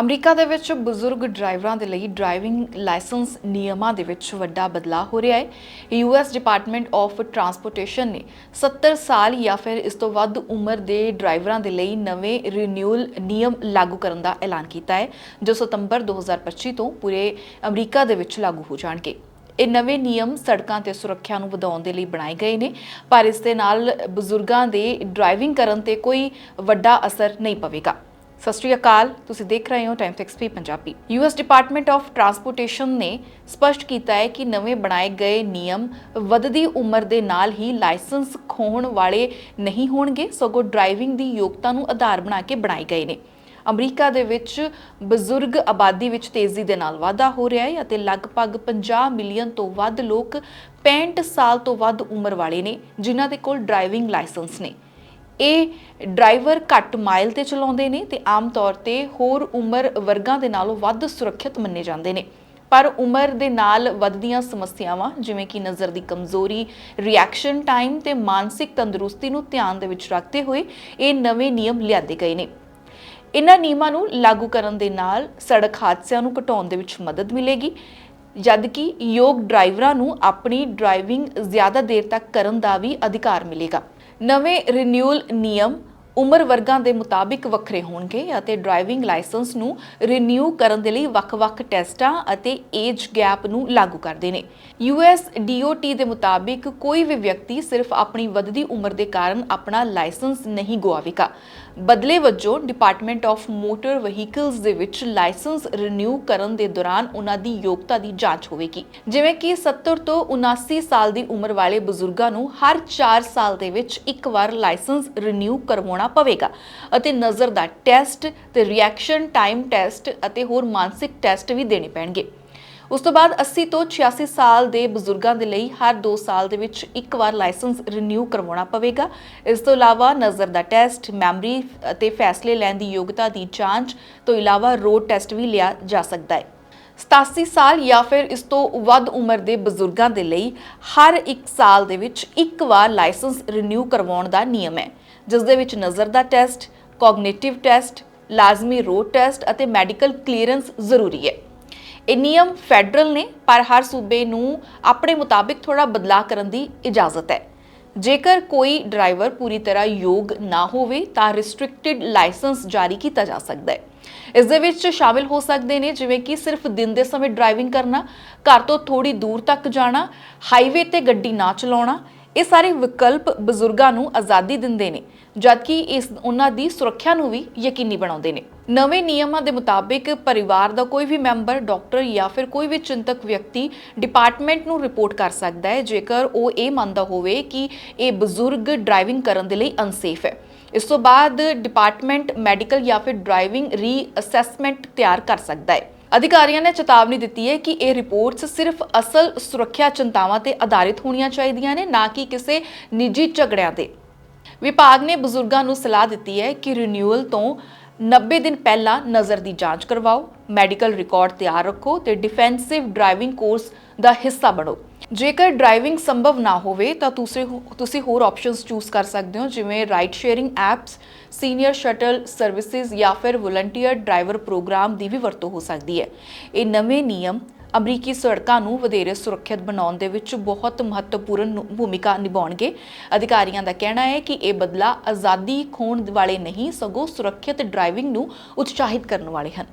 America ਦੇ ਵਿੱਚ ਬਜ਼ੁਰਗ ਡਰਾਈਵਰਾਂ ਦੇ ਲਈ ਡਰਾਈਵਿੰਗ ਲਾਇਸੈਂਸ ਨਿਯਮਾਂ ਦੇ ਵਿੱਚ ਵੱਡਾ ਬਦਲਾਅ ਹੋ ਰਿਹਾ ਹੈ। ਯੂਐਸ ਡਿਪਾਰਟਮੈਂਟ ਆਫ ਟਰਾਂਸਪੋਰਟੇਸ਼ਨ ਨੇ 70 ਸਾਲ ਜਾਂ ਫਿਰ ਇਸ ਤੋਂ ਵੱਧ ਉਮਰ ਦੇ ਡਰਾਈਵਰਾਂ ਦੇ ਲਈ ਨਵੇਂ ਰੀਨਿਊਅਲ ਨਿਯਮ ਲਾਗੂ ਕਰਨ ਦਾ ਐਲਾਨ ਕੀਤਾ ਹੈ, ਜੋ ਸਤੰਬਰ 2025 ਤੋਂ ਪੂਰੇ ਅਮਰੀਕਾ ਦੇ ਵਿੱਚ ਲਾਗੂ ਹੋ ਜਾਣਗੇ। ਇਹ ਨਵੇਂ ਨਿਯਮ ਸੜਕਾਂ ਤੇ ਸੁਰੱਖਿਆ ਨੂੰ ਵਧਾਉਣ ਦੇ ਲਈ ਬਣਾਏ ਗਏ ਨੇ, ਪਰ ਇਸ ਦੇ ਨਾਲ ਬਜ਼ੁਰਗਾਂ ਦੇ ਡਰਾਈਵਿੰਗ ਕਰਨ ਤੇ ਕੋਈ ਵੱਡਾ ਅਸਰ ਨਹੀਂ ਪਵੇਗਾ। ਸਤਿ ਸ਼੍ਰੀ ਅਕਾਲ, ਤੁਸੀਂ ਦੇਖ ਰਹੇ ਹੋ Times XP Punjabi. US department of transportation ਨੇ ਸਪਸ਼ਟ ਕੀਤਾ ਹੈ ਕਿ ਨਵੇਂ ਬਣਾਏ ਗਏ ਨਿਯਮ ਵੱਧਦੀ ਉਮਰ ਦੇ ਨਾਲ ਹੀ ਲਾਇਸੈਂਸ ਖੋਹਣ ਵਾਲੇ ਨਹੀਂ ਹੋਣਗੇ, ਸਗੋਂ ਡਰਾਈਵਿੰਗ ਦੀ ਯੋਗਤਾ ਨੂੰ ਆਧਾਰ ਬਣਾ ਕੇ ਬਣਾਏ ਗਏ ਨੇ। ਅਮਰੀਕਾ ਦੇ ਵਿੱਚ ਬਜ਼ੁਰਗ ਆਬਾਦੀ ਵਿੱਚ ਤੇਜ਼ੀ ਦੇ ਨਾਲ ਵਾਧਾ ਹੋ ਰਿਹਾ ਹੈ ਅਤੇ ਲਗਭਗ 50 ਮਿਲੀਅਨ ਤੋਂ ਵੱਧ ਲੋਕ 65 ਸਾਲ ਤੋਂ ਵੱਧ ਉਮਰ ਵਾਲੇ ਨੇ, ਜਿਨ੍ਹਾਂ ਦੇ ਕੋਲ ਡਰਾਈਵਿੰਗ ਲਾਇਸੈਂਸ ਨੇ। ਇਹ ਡਰਾਈਵਰ ਘੱਟ ਮਾਈਲ ਤੇ ਚਲਾਉਂਦੇ ਨੇ ਤੇ ਆਮ ਤੌਰ ਤੇ ਹੋਰ ਉਮਰ ਵਰਗਾਂ ਦੇ ਨਾਲੋਂ ਵੱਧ ਸੁਰੱਖਿਅਤ ਮੰਨੇ ਜਾਂਦੇ ਨੇ। ਪਰ ਉਮਰ ਦੇ ਨਾਲ ਵੱਧਦੀਆਂ ਸਮੱਸਿਆਵਾਂ, ਜਿਵੇਂ ਕਿ ਨਜ਼ਰ ਦੀ ਕਮਜ਼ੋਰੀ ਰਿਐਕਸ਼ਨ ਟਾਈਮ ਤੇ ਮਾਨਸਿਕ ਤੰਦਰੁਸਤੀ ਨੂੰ ਧਿਆਨ ਦੇ ਵਿੱਚ ਰੱਖਦੇ ਹੋਏ ਇਹ ਨਵੇਂ ਨਿਯਮ ਲਿਆਂਦੇ ਗਏ ਨੇ। ਇਨ੍ਹਾਂ ਨਿਯਮਾਂ ਨੂੰ ਲਾਗੂ ਕਰਨ ਦੇ ਨਾਲ ਸੜਕ ਹਾਦਸਿਆਂ ਨੂੰ ਘਟਾਉਣ ਦੇ ਵਿੱਚ ਮਦਦ ਮਿਲੇਗੀ, ਜਦਕਿ ਯੋਗ ਡਰਾਈਵਰਾਂ ਨੂੰ ਆਪਣੀ ਡਰਾਈਵਿੰਗ ਜ਼ਿਆਦਾ ਦੇਰ ਤੱਕ ਕਰਨ ਦਾ ਵੀ ਅਧਿਕਾਰ ਮਿਲੇਗਾ। ਨਵੇਂ ਰੀਨਿਊਅਲ ਨਿਯਮ ਉਮਰ ਵਰਗਾਂ ਦੇ ਮੁਤਾਬਿਕ ਵੱਖਰੇ ਹੋਣਗੇ ਅਤੇ ਡਰਾਈਵਿੰਗ ਲਾਇਸੈਂਸ ਨੂੰ ਰੀਨਿਊ ਕਰਨ ਦੇ ਲਈ ਵੱਖ-ਵੱਖ ਟੈਸਟਾਂ ਅਤੇ ਏਜ ਗੈਪ ਨੂੰ ਲਾਗੂ ਕਰਦੇ ਨੇ। ਯੂਐਸ ਡੀਓਟੀ ਦੇ ਮੁਤਾਬਿਕ ਕੋਈ ਵੀ ਵਿਅਕਤੀ ਸਿਰਫ ਆਪਣੀ ਵੱਧਦੀ ਉਮਰ ਦੇ ਕਾਰਨ ਆਪਣਾ ਲਾਇਸੈਂਸ ਨਹੀਂ ਗਵਾਵੇਗਾ ਬਦਲੇ ਵਜੋਂ ਡਿਪਾਰਟਮੈਂਟ ਆਫ ਮੋਟਰ ਵਹੀਕਲਸ ਦੇ ਵਿੱਚ ਲਾਇਸੈਂਸ ਰੀਨਿਊ ਕਰਨ ਦੇ ਦੌਰਾਨ ਉਹਨਾਂ ਦੀ ਯੋਗਤਾ ਦੀ ਜਾਂਚ ਹੋਵੇਗੀ। ਜਿਵੇਂ ਕਿ 70 ਤੋਂ 79 ਸਾਲ ਦੀ ਉਮਰ ਵਾਲੇ ਬਜ਼ੁਰਗਾਂ ਨੂੰ ਹਰ 4 ਸਾਲ ਦੇ ਵਿੱਚ ਇੱਕ ਵਾਰ ਲਾਇਸੈਂਸ ਰੀਨਿਊ ਕਰਵਾਉਣਾ ਪਵੇਗਾ। ਅਤੇ ਨਜ਼ਰ ਦਾ ਟੈਸਟ ਤੇ ਰਿਐਕਸ਼ਨ ਟਾਈਮ ਟੈਸਟ ਅਤੇ ਹੋਰ ਮਾਨਸਿਕ ਟੈਸਟ ਵੀ ਦੇਣੇ ਪੈਣਗੇ। ਉਸ ਤੋਂ ਬਾਅਦ 80 ਤੋਂ 86 ਸਾਲ ਦੇ ਬਜ਼ੁਰਗਾਂ ਦੇ ਲਈ ਹਰ 2 ਸਾਲ ਦੇ ਵਿੱਚ ਇੱਕ ਵਾਰ ਲਾਇਸੈਂਸ ਰੀਨਿਊ ਕਰਵਾਉਣਾ ਪਵੇਗਾ। ਇਸ ਤੋਂ ਇਲਾਵਾ ਨਜ਼ਰ ਦਾ ਟੈਸਟ ਮੈਮਰੀ ਅਤੇ ਫੈਸਲੇ ਲੈਣ ਦੀ ਯੋਗਤਾ ਦੀ ਜਾਂਚ ਤੋਂ ਇਲਾਵਾ ਰੋਡ ਟੈਸਟ ਵੀ ਲਿਆ ਜਾ ਸਕਦਾ ਹੈ। 87 ਸਾਲ ਜਾਂ ਫਿਰ ਇਸ ਤੋਂ ਵੱਧ ਉਮਰ ਦੇ ਬਜ਼ੁਰਗਾਂ ਦੇ ਲਈ ਹਰ 1 ਸਾਲ ਦੇ ਵਿੱਚ ਇੱਕ ਵਾਰ ਲਾਇਸੈਂਸ ਰੀਨਿਊ ਕਰਵਾਉਣ ਦਾ ਨਿਯਮ ਹੈ। ਜਿਸ ਦੇ ਵਿੱਚ ਨਜ਼ਰ ਦਾ ਟੈਸਟ ਕੋਗਨੀਟਿਵ ਟੈਸਟ, ਲਾਜ਼ਮੀ ਰੋਡ ਟੈਸਟ ਅਤੇ ਮੈਡੀਕਲ ਕਲੀਅਰੈਂਸ ਜ਼ਰੂਰੀ ਹੈ। ਇਹ ਨਿਯਮ ਫੈਡਰਲ ਨੇ, ਪਰ ਹਰ ਸੂਬੇ ਨੂੰ ਆਪਣੇ ਮੁਤਾਬਿਕ ਥੋੜਾ ਬਦਲਾਅ ਕਰਨ ਦੀ ਇਜਾਜ਼ਤ ਹੈ। ਜੇਕਰ ਕੋਈ ਡਰਾਈਵਰ ਪੂਰੀ ਤਰ੍ਹਾਂ ਯੋਗ ਨਾ ਹੋਵੇ, ਤਾਂ ਰਿਸਟ੍ਰਿਕਟਿਡ ਲਾਇਸੈਂਸ ਜਾਰੀ ਕੀਤਾ ਜਾ ਸਕਦਾ ਹੈ। ਇਸ ਦੇ ਵਿੱਚ ਸ਼ਾਮਿਲ ਹੋ ਸਕਦੇ ਨੇ, ਜਿਵੇਂ ਕਿ ਸਿਰਫ ਦਿਨ ਦੇ ਸਮੇਂ ਡਰਾਈਵਿੰਗ ਕਰਨਾ, ਘਰ ਤੋਂ ਥੋੜੀ ਦੂਰ ਤੱਕ ਜਾਣਾ ਹਾਈਵੇ ਤੇ ਗੱਡੀ ਨਾ ਚਲਾਉਣਾ ਇਹ ਸਾਰੇ ਵਿਕਲਪ ਬਜ਼ੁਰਗਾਂ ਨੂੰ ਆਜ਼ਾਦੀ ਦਿੰਦੇ ਨੇ, ਜਦਕਿ ਇਸ ਉਹਨਾਂ ਦੀ ਸੁਰੱਖਿਆ ਨੂੰ ਵੀ ਯਕੀਨੀ ਬਣਾਉਂਦੇ ਨੇ। ਨਵੇਂ ਨਿਯਮਾਂ ਦੇ ਮੁਤਾਬਿਕ ਪਰਿਵਾਰ ਦਾ ਕੋਈ ਵੀ ਮੈਂਬਰ, ਡਾਕਟਰ ਜਾਂ ਫਿਰ ਕੋਈ ਵੀ ਚਿੰਤਕ ਵਿਅਕਤੀ ਡਿਪਾਰਟਮੈਂਟ ਨੂੰ ਰਿਪੋਰਟ ਕਰ ਸਕਦਾ ਹੈ, ਜੇਕਰ ਉਹ ਇਹ ਮੰਨਦਾ ਹੋਵੇ ਕਿ ਇਹ ਬਜ਼ੁਰਗ ਡਰਾਈਵਿੰਗ ਕਰਨ ਦੇ ਲਈ ਅਨਸੇਫ ਹੈ। ਇਸ ਤੋਂ ਬਾਅਦ ਡਿਪਾਰਟਮੈਂਟ ਮੈਡੀਕਲ ਜਾਂ ਫਿਰ ਡਰਾਈਵਿੰਗ ਰੀਅਸੈਸਮੈਂਟ ਤਿਆਰ ਕਰ ਸਕਦਾ ਹੈ। ਅਧਿਕਾਰੀਆਂ ਨੇ ਚੇਤਾਵਨੀ ਦਿੱਤੀ ਹੈ ਕਿ ਇਹ ਰਿਪੋਰਟਸ ਸਿਰਫ ਅਸਲ ਸੁਰੱਖਿਆ ਚਿੰਤਾਵਾਂ ਤੇ ਆਧਾਰਿਤ ਹੋਣੀਆਂ ਚਾਹੀਦੀਆਂ ਨੇ, ਨਾ ਕਿ ਕਿਸੇ ਨਿੱਜੀ ਝਗੜਿਆਂ ਤੇ। ਵਿਭਾਗ ਨੇ ਬਜ਼ੁਰਗਾਂ ਨੂੰ ਸਲਾਹ ਦਿੱਤੀ ਹੈ ਕਿ ਰੀਨਿਊਅਲ ਤੋਂ 90 ਦਿਨ ਪਹਿਲਾਂ ਨਜ਼ਰ ਦੀ ਜਾਂਚ ਕਰਵਾਓ, ਮੈਡੀਕਲ ਰਿਕਾਰਡ ਤਿਆਰ ਰੱਖੋ ਤੇ ਡਿਫੈਂਸਿਵ ਡਰਾਈਵਿੰਗ ਕੋਰਸ ਦਾ ਹਿੱਸਾ ਬਣੋ। ਜੇਕਰ ਡਰਾਈਵਿੰਗ ਸੰਭਵ ਨਾ ਹੋਵੇ ਤਾਂ ਤੁਸੀਂ ਤੁਸੀਂ ਹੋਰ ਆਪਸ਼ਨਸ ਚੂਜ਼ ਕਰ ਸਕਦੇ ਹੋ, ਜਿਵੇਂ ride sharing apps senior shuttle services ਜਾਂ ਫਿਰ ਵਲੰਟੀਅਰ ਡਰਾਈਵਰ ਪ੍ਰੋਗਰਾਮ ਦੀ ਵੀ ਵਰਤੋਂ ਹੋ ਸਕਦੀ ਹੈ। ਇਹ ਨਵੇਂ ਨਿਯਮ ਅਮਰੀਕੀ ਸੜਕਾਂ ਨੂੰ ਵਧੇਰੇ ਸੁਰੱਖਿਅਤ ਬਣਾਉਣ ਦੇ ਵਿੱਚ ਬਹੁਤ ਮਹੱਤਵਪੂਰਨ ਭੂਮਿਕਾ ਨਿਭਾਉਣਗੇ। ਅਧਿਕਾਰੀਆਂ ਦਾ ਕਹਿਣਾ ਹੈ ਕਿ ਇਹ ਬਦਲਾ ਆਜ਼ਾਦੀ ਖੋਣ ਵਾਲੇ ਨਹੀਂ, ਸਗੋਂ ਸੁਰੱਖਿਅਤ ਡਰਾਈਵਿੰਗ ਨੂੰ ਉਤਸ਼ਾਹਿਤ ਕਰਨ ਵਾਲੇ ਹਨ।